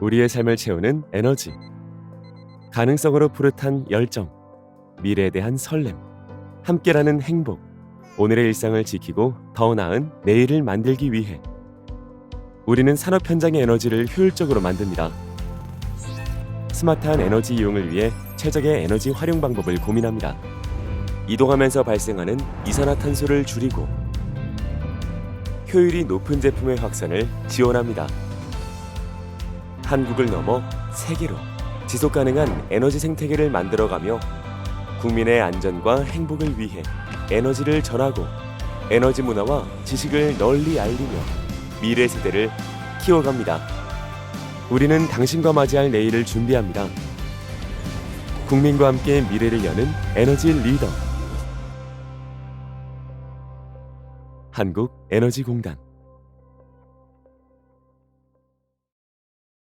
우리의 삶을 채우는 에너지. 가능성으로 푸릇한 열정. 미래에 대한 설렘. 함께라는 행복. 오늘의 일상을 지키고 더 나은 내일을 만들기 위해 우리는 산업 현장의 에너지를 효율적으로 만듭니다. 스마트한 에너지 이용을 위해 최적의 에너지 활용 방법을 고민합니다. 이동하면서 발생하는 이산화탄소를 줄이고 효율이 높은 제품의 확산을 지원합니다. 한국을 넘어 세계로 지속 가능한 에너지 생태계를 만들어가며 국민의 안전과 행복을 위해 에너지를 전하고 에너지 문화와 지식을 널리 알리며 미래 세대를 키워갑니다. 우리는 당신과 맞이할 내일을 준비합니다. 국민과 함께 미래를 여는 에너지 리더. 한국 에너지 공단